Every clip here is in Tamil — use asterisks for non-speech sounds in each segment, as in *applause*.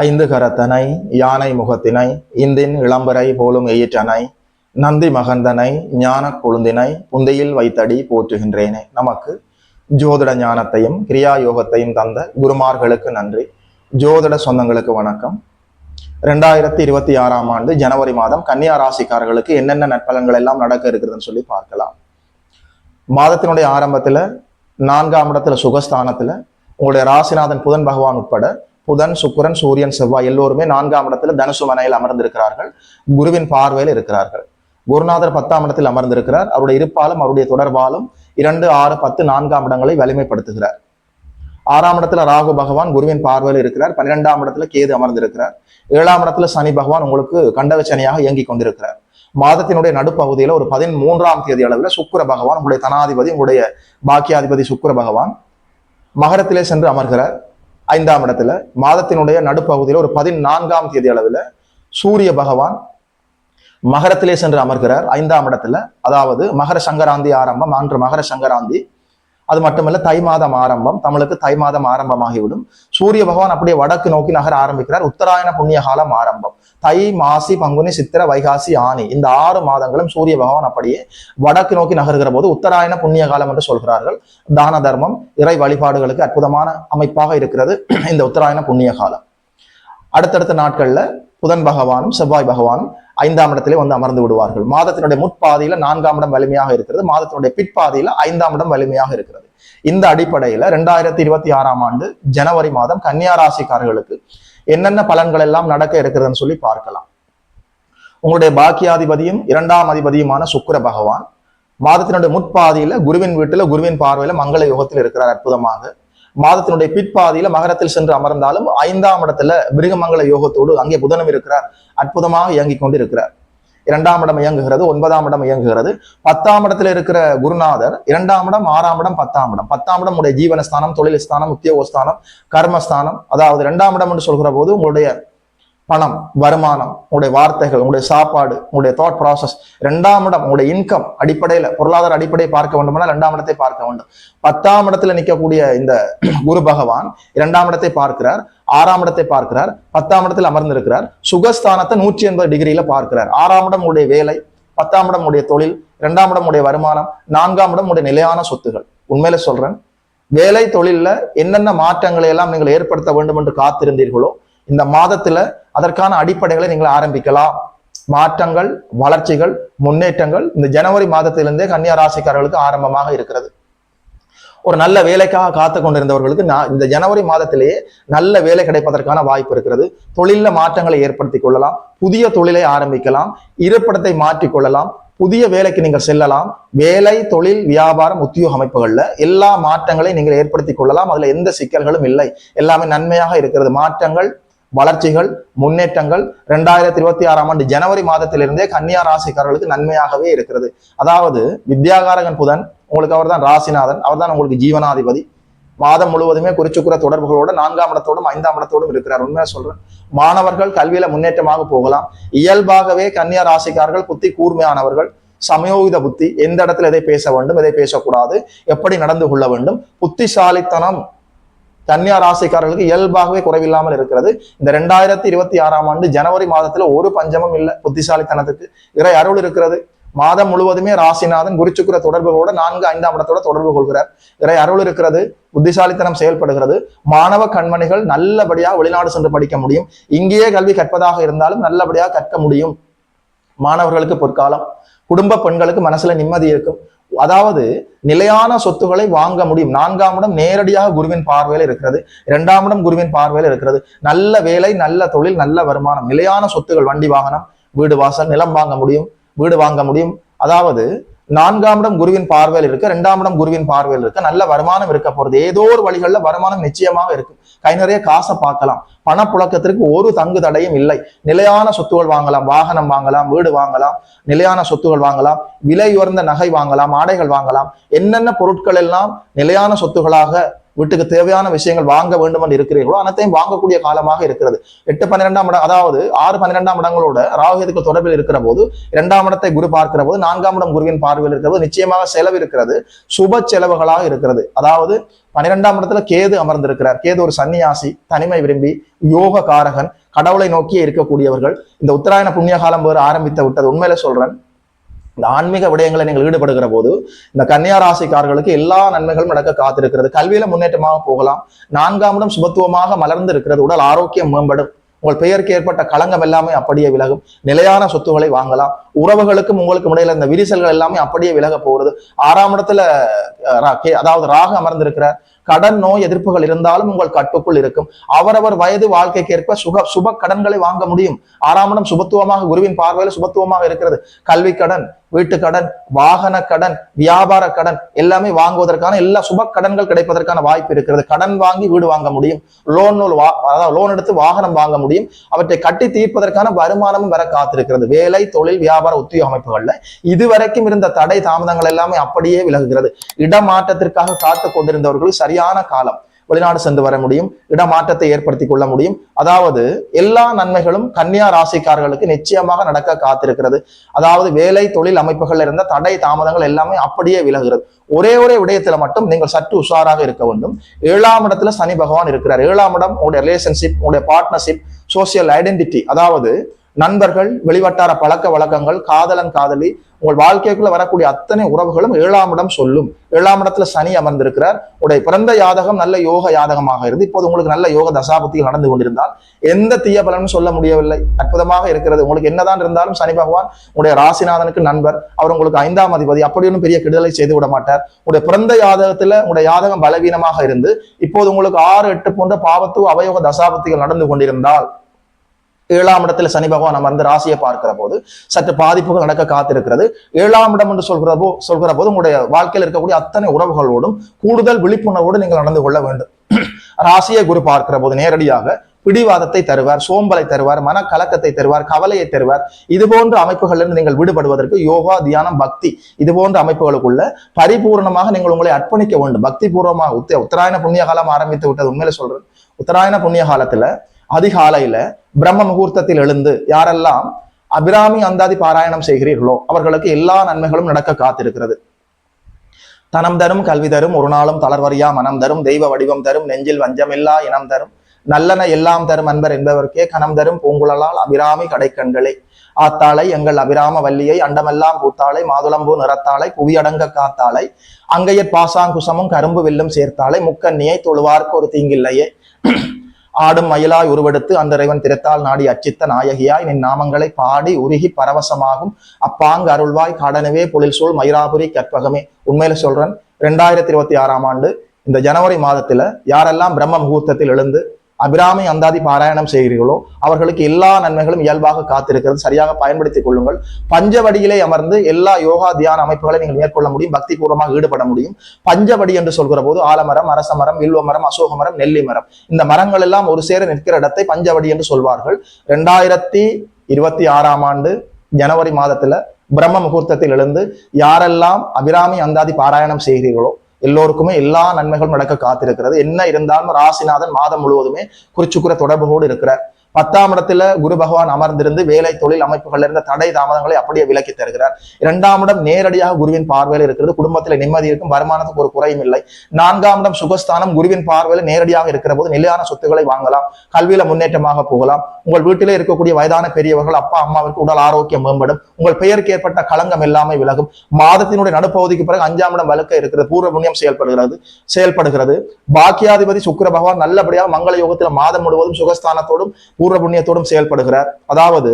ஐந்து கரத்தனை யானை முகத்தினை இந்தின் இளம்பரை போலும் எயிற்றனை நந்தி மகந்தனை ஞான கொழுந்தினை புந்தையில் வைத்தடி போற்றுகின்றேனே. நமக்கு ஜோதிட ஞானத்தையும் கிரியா யோகத்தையும் தந்த குருமார்களுக்கு நன்றி. ஜோதிட சொந்தங்களுக்கு வணக்கம். ரெண்டாயிரத்தி இருபத்தி ஆறாம் ஆண்டு ஜனவரி மாதம் கன்னியா ராசிக்காரர்களுக்கு என்னென்ன நற்பலன்கள் எல்லாம் நடக்க இருக்குதுன்னு சொல்லி பார்க்கலாம். மாதத்தினுடைய ஆரம்பத்தில் நான்காம் இடத்துல சுகஸ்தானத்தில் உங்களுடைய ராசிநாதன் புதன் பகவான் உட்பட புதன் சுக்கரன் சூரியன் செவ்வாய் எல்லோருமே நான்காம் இடத்துல தனுசு மனையில் அமர்ந்திருக்கிறார்கள். குருவின் பார்வையில் இருக்கிறார்கள். குருநாதர் பத்தாம் இடத்தில் அமர்ந்திருக்கிறார். அவருடைய இருப்பாலும் அவருடைய தொடர்பாலும் இரண்டு ஆறு பத்து நான்காம் இடங்களை வலிமைப்படுத்துகிறார். ஆறாம் இடத்துல ராகு பகவான் குருவின் பார்வையில் இருக்கிறார். பன்னிரெண்டாம் இடத்துல கேது அமர்ந்திருக்கிறார். ஏழாம் இடத்துல சனி பகவான் உங்களுக்கு கண்டக சனியாக கொண்டிருக்கிறார். மாதத்தினுடைய நடுப்பகுதியில ஒரு பதிமூன்றாம் தேதி அளவில் சுக்கர பகவான் உங்களுடைய தனாதிபதி உங்களுடைய பாக்கியாதிபதி சுக்கர பகவான் மகரத்திலே சென்று அமர்கிறார். ஐந்தாம் இடத்துல மாதத்தினுடைய நடுப்பகுதியில ஒரு பதினான்காம் தேதி அளவில் சூரிய பகவான் மகரத்திலே சென்று அமர்கிறார். ஐந்தாம் இடத்துல அதாவது மகர சங்கராந்தி ஆரம்பம் அன்று மகர சங்கராந்தி அது மட்டுமல்ல தை மாதம் ஆரம்பம் தமிழுக்கு தை மாதம் ஆரம்பமாகிவிடும். சூரிய பகவான் அப்படியே வடக்கு நோக்கி நகர ஆரம்பிக்கிறார். உத்தராயண புண்ணிய காலம் ஆரம்பம். தை மாசி பங்குனி சித்திர வைகாசி ஆணி இந்த ஆறு மாதங்களும் சூரிய பகவான் அப்படியே வடக்கு நோக்கி நகர்கிற போது உத்தராயண புண்ணிய காலம் என்று சொல்கிறார்கள். தான தர்மம் இறை வழிபாடுகளுக்கு அற்புதமான அமைப்பாக இருக்கிறது இந்த உத்தராயண புண்ணிய காலம். அடுத்தடுத்த நாட்கள்ல புதன் பகவானும் செவ்வாய் பகவானும் ஐந்தாம் இடத்திலே வந்து அமர்ந்து விடுவார்கள். மாதத்தினுடைய முற்பாதையில நான்காம் இடம் வலிமையாக இருக்கிறது. மாதத்தினுடைய பிற்பாதையில ஐந்தாம் இடம் வலிமையாக இருக்கிறது. இந்த அடிப்படையில ரெண்டாயிரத்தி இருபத்தி ஆறாம் ஆண்டு ஜனவரி மாதம் கன்னியா ராசிக்காரர்களுக்கு என்னென்ன பலன்கள் எல்லாம் நடக்க இருக்கிறதுன்னு சொல்லி பார்க்கலாம். உங்களுடைய பாக்கியாதிபதியும் இரண்டாம் அதிபதியுமான சுக்கர பகவான் மாதத்தினுடைய முற்பாதியில குருவின் வீட்டுல குருவின் பார்வையில மங்கள யுகத்தில் இருக்கிறார் அற்புதமாக. மாதத்தினுடைய பிற்பாதியில மகரத்தில் சென்று அமர்ந்தாலும் ஐந்தாம் இடத்துல மிருகமங்கல யோகத்தோடு அங்கே புதனம் இருக்கிறார். அற்புதமாக இயங்கிக் கொண்டிருக்கிறார். இரண்டாம் இடம் இயங்குகிறது ஒன்பதாம் இடம் இயங்குகிறது. பத்தாம் இடத்துல இருக்கிற குருநாதர் இரண்டாம் இடம் ஆறாம் இடம் பத்தாம் இடம். பத்தாம் இடம் உடைய ஜீவனஸ்தானம் தொழில் ஸ்தானம் உத்தியோகஸ்தானம் கர்மஸ்தானம். அதாவது இரண்டாம் இடம் என்று சொல்கிற போது உங்களுடைய பணம் வருமானம் உங்களுடைய வார்த்தைகள் உங்களுடைய சாப்பாடு உங்களுடைய தாட் ப்ராசஸ் ரெண்டாம் இடம் உங்களுடைய இன்கம் அடிப்படையில பொருளாதார அடிப்படையை பார்க்க வேண்டும்னா ரெண்டாம் இடத்தை பார்க்க வேண்டும். பத்தாம் இடத்துல நிற்கக்கூடிய இந்த *clears throat* குரு பகவான் இரண்டாம் இடத்தை பார்க்கிறார் ஆறாம் இடத்தை பார்க்கிறார் பத்தாம் இடத்தில் அமர்ந்திருக்கிறார் சுகஸ்தானத்தை நூற்றி எண்பது டிகிரியில பார்க்கிறார். ஆறாம் இடம் உடைய வேலை பத்தாம் இடம் உடைய தொழில் இரண்டாம் இடம் உடைய வருமானம் நான்காம் இடம் உடைய நிலையான சொத்துகள் உண்மையில சொல்றேன் வேலை தொழில்ல என்னென்ன மாற்றங்களை எல்லாம் நீங்கள் ஏற்படுத்த வேண்டும் என்று காத்திருந்தீர்களோ இந்த மாதத்துல அதற்கான அடிப்படைகளை நீங்கள் ஆரம்பிக்கலாம். மாற்றங்கள் வளர்ச்சிகள் முன்னேற்றங்கள் இந்த ஜனவரி மாதத்திலிருந்தே கன்னியா ராசிக்காரர்களுக்கு ஆரம்பமாக இருக்கிறது. ஒரு நல்ல வேலைக்காக காத்து கொண்டிருந்தவர்களுக்கு நான் இந்த ஜனவரி மாதத்திலேயே நல்ல வேலை கிடைப்பதற்கான வாய்ப்பு இருக்கிறது. தொழில மாற்றங்களை ஏற்படுத்தி கொள்ளலாம். புதிய தொழிலை ஆரம்பிக்கலாம். இருப்பிடத்தை மாற்றிக் கொள்ளலாம். புதிய வேலைக்கு நீங்கள் செல்லலாம். வேலை தொழில் வியாபாரம் உத்தியோக அமைப்புகளில் எல்லா மாற்றங்களையும் நீங்கள் ஏற்படுத்தி கொள்ளலாம். அதில் எந்த சிக்கல்களும் இல்லை. எல்லாமே நன்மையாக இருக்கிறது. மாற்றங்கள் வளர்ச்சிகள் முன்னேற்றங்கள் ரெண்டாயிரத்தி இருபத்தி ஆறாம் ஆண்டு ஜனவரி மாதத்திலிருந்தே கன்னியா ராசிக்காரர்களுக்கு நன்மையாகவே இருக்கிறது. அதாவது வித்யாகாரகன் புதன் உங்களுக்கு அவர் தான் ராசிநாதன் அவர் தான் உங்களுக்கு ஜீவனாதிபதி. மாதம் முழுவதுமே குறிச்சுக்குற தொடர்புகளோட நான்காம் இடத்தோடும் ஐந்தாம் இடத்தோடும் இருக்கிறார். உண்மையா சொல்றேன். மாணவர்கள் கல்வியில முன்னேற்றமாக போகலாம். இயல்பாகவே கன்னியா ராசிக்காரர்கள் புத்தி கூர்மையானவர்கள். சமயோகித புத்தி எந்த இடத்துல எதை பேச வேண்டும் எதை பேசக்கூடாது எப்படி நடந்து கொள்ள வேண்டும் புத்திசாலித்தனம் கன்னியா ராசிக்காரர்களுக்கு இயல்பாகவே குறைவில்லாமல் இருக்கிறது. இந்த ரெண்டாயிரத்தி இருபத்தி ஆறாம் ஆண்டு ஜனவரி மாதத்துல ஒரு பஞ்சமும் இல்லை. புத்திசாலித்தனத்துக்கு இறை அருள் இருக்கிறது. மாதம் முழுவதுமே ராசிநாதன் குறிச்சுக்கிற தொடர்புகளோட நான்கு ஐந்தாம் இடத்தோட தொடர்பு கொள்கிறார். இறை அருள் இருக்கிறது புத்திசாலித்தனம் செயல்படுகிறது. மாணவ கண்மணிகள் நல்லபடியாக வெளிநாடு சென்று படிக்க முடியும். இங்கேயே கல்வி கற்பதாக இருந்தாலும் நல்லபடியாக கற்க முடியும். மாணவர்களுக்கு பொற்காலம். குடும்ப பெண்களுக்கு மனசுல நிம்மதி இருக்கும். அதாவது நிலையான சொத்துக்களை வாங்க முடியும். நான்காம் இடம் நேரடியாக குருவின் பார்வையில் இருக்கிறது. இரண்டாம் இடம் குருவின் பார்வையில் இருக்கிறது. நல்ல வேலை நல்ல தொழில் நல்ல வருமானம். நிலையான சொத்துகள் வண்டி வாகனம் வீடு வாசல் நிலம் வாங்க முடியும் வீடு வாங்க முடியும். அதாவது நான்காம் இடம் குருவின் பார்வையில் இருக்கு இரண்டாம் இடம் குருவின் பார்வையில் இருக்கு நல்ல வருமானம் இருக்க போறது. ஏதோ ஒரு வழிகள்ல வருமானம் நிச்சயமாக இருக்கு கை நிறைய காசை பார்க்கலாம். பணப்புழக்கத்திற்கு ஒரு தங்கு தடையும் இல்லை. நிலையான சொத்துகள் வாங்கலாம் வாகனம் வாங்கலாம் வீடு வாங்கலாம் நிலையான சொத்துகள் வாங்கலாம் விலை உயர்ந்த நகை வாங்கலாம் ஆடைகள் வாங்கலாம். என்னென்ன பொருட்கள் எல்லாம் நிலையான சொத்துகளாக வீட்டுக்கு தேவையான விஷயங்கள் வாங்க வேண்டும் என்று இருக்கிறீர்களோ அனைத்தையும் வாங்கக்கூடிய காலமாக இருக்கிறது. எட்டு பன்னிரெண்டாம் இடம் அதாவது ஆறு பன்னிரெண்டாம் இடங்களோட ராகுகேதுக்கு தொடர்பில் இருக்கிற போது இரண்டாம் இடத்தை குரு பார்க்கிற போது நான்காம் இடம் குருவின் பார்வையில் இருக்கிற போது நிச்சயமாக செலவு இருக்கிறது. சுப செலவுகளாக இருக்கிறது. அதாவது பன்னிரெண்டாம் இடத்துல கேது அமர்ந்திருக்கிறார். கேது ஒரு சன்னியாசி தனிமை விரும்பி யோக காரகன் கடவுளை நோக்கியே இருக்கக்கூடியவர்கள். இந்த உத்தராயண புண்ணிய காலம் வேறு ஆரம்பித்து விட்டது. உண்மையில சொல்றேன் இந்த ஆன்மீக விடயங்களை நீங்கள் ஈடுபடுகிற போது இந்த கன்னியா ராசிக்காரர்களுக்கு எல்லா நன்மைகளும் நடக்க காத்திருக்கிறது. கல்வியில முன்னேற்றமாக போகலாம். நான்காம் இடம் சுபத்துவமாக மலர்ந்து இருக்கிறது உடல் ஆரோக்கியம் மேம்படும். உங்கள் பெயருக்கு ஏற்பட்ட களங்கம் எல்லாமே அப்படியே விலகும். நிலையான சொத்துக்களை வாங்கலாம். உறவுகளுக்கும் உங்களுக்கும் இடையில இந்த விரிசல்கள் எல்லாமே அப்படியே விலக போகிறது. ஆறாம் இடத்துல ரா- கே- அதாவது ராக அமர்ந்திருக்கிற கடன் நோய் எதிர்ப்புகள் இருந்தாலும் உங்கள் கட்டுக்குள் இருக்கும். அவரவர் வயது வாழ்க்கைக்கு ஏற்ப சுக சுப கடன்களை வாங்க முடியும். ஆறாம் இடம் சுபத்துவமாக குருவின் பார்வையில் சுபத்துவமாக இருக்கிறது. கல்வி கடன் வீட்டு கடன் வாகன கடன் வியாபார கடன் எல்லாமே வாங்குவதற்கான எல்லா சுப கடன்கள் கிடைப்பதற்கான வாய்ப்பு இருக்கிறது. கடன் வாங்கி வீடு வாங்க முடியும். லோன் அதாவது லோன் எடுத்து வாகனம் வாங்க முடியும். அவற்றை கட்டி தீர்ப்பதற்கான வருமானமும் வர காத்திருக்கிறது. வேலை தொழில் வியாபார உத்தியோக அமைப்புகள்ல இதுவரைக்கும் இருந்த தடை தாமதங்கள் எல்லாமே அப்படியே விலகுகிறது. இடமாற்றத்திற்காக காத்து கொண்டிருந்தவர்கள் சரியான காலம். வெளிநாடு சென்று வர முடியும் இடமாற்றத்தை ஏற்படுத்தி கொள்ள முடியும். அதாவது எல்லா நன்மைகளும் கன்னியா ராசிக்காரர்களுக்கு நிச்சயமாக நடக்க காத்திருக்கிறது. அதாவது வேலை தொழில் அமைப்புகள் இருந்த தடை தாமதங்கள் எல்லாமே அப்படியே விலகுகிறது. ஒரே ஒரே விடயத்துல மட்டும் நீங்கள் சற்று உஷாராக இருக்க வேண்டும். ஏழாம் இடத்துல சனி பகவான் இருக்கிறார். ஏழாம் இடம் உங்களுடைய ரிலேஷன்ஷிப் உங்களுடைய பார்ட்னர்ஷிப் சோசியல் ஐடென்டிட்டி அதாவது நண்பர்கள் வெளிவட்டார பழக்க வழக்கங்கள் காதலன் காதலி உங்கள் வாழ்க்கைக்குள்ள வரக்கூடிய அத்தனை உறவுகளும் ஏழாம் இடம் சொல்லும். ஏழாம் இடத்துல சனி அமர்ந்திருக்கிறார். உடைய பிறந்த யாதகம் நல்ல யோக யாதகமாக இருந்து இப்போது உங்களுக்கு நல்ல யோக தசாபுத்திகள் நடந்து கொண்டிருந்தால் எந்த தீய பலனும் சொல்ல முடியவில்லை. அற்புதமாக இருக்கிறது. உங்களுக்கு என்னதான் இருந்தாலும் சனி பகவான் உங்களுடைய ராசிநாதனுக்கு நண்பர். அவர் உங்களுக்கு ஐந்தாம் அதிபதி. அப்படி ஒன்றும் பெரிய கெடுதலை செய்து விட மாட்டார். உடைய பிறந்த யாதகத்துல உங்களுடைய யாதகம் பலவீனமாக இருந்து இப்போது உங்களுக்கு ஆறு எட்டு போன்ற பாவத்து அவயோக தசாபத்திகள் நடந்து கொண்டிருந்தால் ஏழாம் இடத்துல சனி பகவான் அமர்ந்து ராசியை பார்க்கிற போது சற்று பாதிப்புகள் நடக்க காத்திருக்கிறது. ஏழாம் இடம் என்று சொல்கிற போ சொல்கிற போது உங்களுடைய வாழ்க்கையில் இருக்கக்கூடிய அத்தனை உறவுகளோடும் கூடுதல் விழிப்புணர்வோடு நீங்கள் நடந்து கொள்ள வேண்டும். *clears throat* ராசியை குரு பார்க்கிற போது நேரடியாக பிடிவாதத்தை தருவார் சோம்பலை தருவார் மனக்கலக்கத்தை தருவார் கவலையை தருவார். இது போன்ற அமைப்புகளிலிருந்து நீங்கள் விடுபடுவதற்கு யோகா தியானம் பக்தி இது போன்ற அமைப்புகளுக்குள்ள பரிபூர்ணமாக நீங்கள் உங்களை அர்ப்பணிக்க வேண்டும். பக்தி பூர்வமாக உத்த உத்தராயண புண்ணிய காலம் ஆரம்பித்து விட்டது உண்மையில சொல்றேன். உத்தராயண புண்ணிய காலத்துல அதிகாலையில பிரம்ம முகூர்த்தத்தில் எழுந்து யாரெல்லாம் அபிராமி அந்தாதி பாராயணம் செய்கிறீர்களோ அவர்களுக்கு எல்லா நன்மைகளும் நடக்க காத்திருக்கிறது. தனம் தரும் கல்வி தரும் ஒரு நாளும் தளர்வரியா மனம் தரும் தெய்வ வடிவம் தரும் நெஞ்சில் வஞ்சமில்லா இனம் தரும் நல்லன எல்லாம் தரும் அன்பர் என்பவர்க்கே கணம் தரும் பூங்குழலால் அபிராமி கடைக்கண்களே. ஆத்தாளை எங்கள் அபிராம வல்லியை அண்டமெல்லாம் பூத்தாளை மாதுளம்பூ நிறத்தாளை புவியடங்க காத்தாளை அங்கையற் பாசாங்குசமும் கரும்பு வில்லும் சேர்த்தாளை முக்கண்ணியை தொழுவார்க்கு ஒரு தீங்கில்லையே. ஆடும் மயிலாய் உருவெடுத்து அந்த இறைவன் திறத்தால் நாடி அச்சித்த நாயகியாய் நின் நாமங்களை பாடி உருகி பரவசமாகும். அப்பாங்கு அருள்வாய் காடனவே பொழில் சூழ் மயிராபுரி கற்பகமே. உண்மையில சொல்றேன் ரெண்டாயிரத்தி இருபத்தி ஆறாம் ஆண்டு இந்த ஜனவரி மாதத்துல யாரெல்லாம் பிரம்ம முகூர்த்தத்தில் எழுந்து அபிராமி அந்தாதி பாராயணம் செய்கிறீர்களோ அவர்களுக்கு எல்லா நன்மைகளும் இயல்பாக காத்திருக்கிறது. சரியாக பயன்படுத்திக் கொள்ளுங்கள். பஞ்சவடியிலே அமர்ந்து எல்லா யோகா தியான அமைப்புகளை நீங்கள் மேற்கொள்ள முடியும். பக்தி பூர்வமாக ஈடுபட முடியும். பஞ்சவடி என்று சொல்கிற போது ஆலமரம் அரச மரம் வில்வ மரம் அசோக மரம் நெல்லி மரம். இந்த மரங்கள் எல்லாம் ஒரு சேர நிற்கிற இடத்தை பஞ்சவடி என்று சொல்வார்கள். ரெண்டாயிரத்தி இருபத்தி ஆறாம் ஆண்டு ஜனவரி மாதத்துல பிரம்ம முகூர்த்தத்தில் எழுந்து யாரெல்லாம் அபிராமி அந்தாதி பாராயணம் செய்கிறீர்களோ எல்லோருக்குமே எல்லா நன்மைகளும் நடக்க காத்திருக்கிறது. என்ன இருந்தாலும் ராசிநாதன் மாதம் முழுவதுமே குறிச்சுக்குற தொடர்புகளோடு இருக்கிறார். பத்தாம் இடத்துல குரு பகவான் அமர்ந்திருந்து வேலை தொழில் அமைப்புகள் இருந்த தடை தாமதங்களை அப்படியே விலக்கி தருகிறார். இரண்டாம் இடம் நேரடியாக குருவின் பார்வையில் இருக்கிறது. குடும்பத்தில் நிம்மதி இருக்கும். வருமானத்துக்கு ஒரு குறையும் இல்லை. நான்காம் இடம் சுகஸ்தானம். குருவின் பார்வையில் நேரடியாக இருக்கிற போது நிலையான சொத்துக்களை வாங்கலாம். கல்வியில முன்னேற்றமாக போகலாம். உங்கள் வீட்டிலே இருக்கக்கூடிய வயதான பெரியவர்கள் அப்பா அம்மாவிற்கு உடல் ஆரோக்கியம் மேம்படும். உங்கள் பெயருக்கு ஏற்பட்ட களங்கம் எல்லாமே விலகும். மாதத்தினுடைய நடுப்பகுதிக்கு பிறகு அஞ்சாம் இடம் வலுக்க இருக்கிறது. பூர்வ புண்ணியம் செயல்படுகிறது செயல்படுகிறது. பாக்கியாதிபதி சுக்கர பகவான் நல்லபடியாக மங்கள யோகத்தில் மாதம் முழுவதும் சுகஸ்தானத்தோடும் பூர்வ புண்ணியத்தோடும் செயல்படுகிறார். அதாவது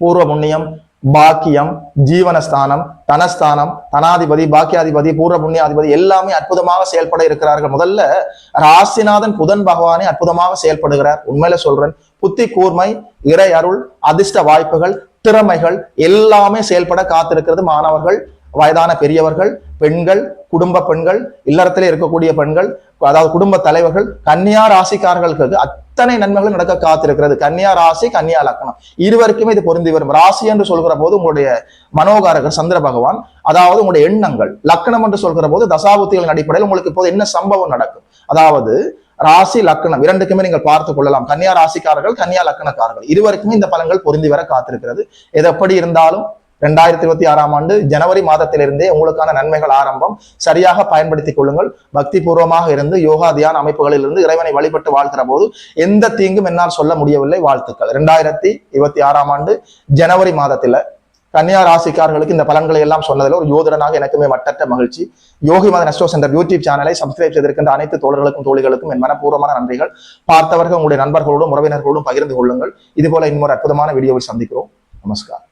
பூர்வ புண்ணியம் பாக்கியம் ஜீவனஸ்தானம் தனஸ்தானம் தனாதிபதி பாக்கியாதிபதி பூர்வ புண்ணியாதிபதி எல்லாமே அற்புதமாக செயல்பட இருக்கிறார்கள். முதல்ல ராசிநாதன் புதன் பகவானே அற்புதமாக செயல்படுகிறார். உண்மையில சொல்றேன். புத்தி கூர்மை இறை அருள் அதிர்ஷ்ட வாய்ப்புகள் திறமைகள் எல்லாமே செயல்பட காத்திருக்கிறது மாணவர்கள் வயதான பெரியவர்கள் பெண்கள் குடும்ப பெண்கள் இல்லறத்திலே இருக்கக்கூடிய பெண்கள் அதாவது குடும்ப தலைவர்கள் கன்னியா ராசிக்காரர்களுக்கு அத்தனை நன்மைகளும் நடக்க காத்திருக்கிறது. கன்னியா ராசி கன்னியா லக்னம். இருவருக்குமே இது பொருந்தி வரும். ராசி என்று சொல்கிற போது உங்களுடைய மனோகாரகர் சந்திர பகவான் அதாவது உங்களுடைய எண்ணங்கள் லக்னம் என்று சொல்கிற போது தசாபுத்திகளின் அடிப்படையில் உங்களுக்கு இப்போது என்ன சம்பவம் நடக்கும்? அதாவது ராசி லக்னம் இரண்டுக்குமே நீங்கள் பார்த்து கொள்ளலாம். கன்னியா ராசிக்காரர்கள் கன்னியா லக்னக்காரர்கள். இருவருக்குமே இந்த பலன்கள் பொருந்தி வர காத்திருக்கிறது. எது எப்படி இருந்தாலும் ரெண்டாயிரத்தி இருபத்தி ஆறாம் ஆண்டு ஜனவரி மாதத்திலிருந்தே உங்களுக்கான நன்மைகள் ஆரம்பம். சரியாக பயன்படுத்திக் கொள்ளுங்கள். பக்தி பூர்வமாக இருந்து யோகா தியான அமைப்புகளில் இருந்து இறைவனை வழிபட்டு வாழ்கிற போது எந்த தீங்கும் என்னால் சொல்ல முடியவில்லை. வாழ்த்துக்கள். ரெண்டாயிரத்தி இருபத்தி ஆறாம் ஆண்டு ஜனவரி மாதத்துல கன்னியா ராசிக்காரர்களுக்கு இந்த பலன்களை எல்லாம் சொன்னதில் ஒரு யோதரனாக எனக்குமே மட்டற்ற மகிழ்ச்சி. யோகி மத நெஸ்டோ சென்டர் யூடியூப் சேனலை சப்ஸ்கிரைப் செய்திருக்கின்ற அனைத்து தோழர்களுக்கும் தோழிகளுக்கும் என் மனப்பூர்வமான நன்றிகள். பார்த்தவர்கள் உங்களுடைய நண்பர்களோடும் உறவினர்களோடும் பகிர்ந்து கொள்ளுங்கள். இது போல இன்னொரு அற்புதமான வீடியோவில் சந்திக்கிறோம். நமஸ்காரம்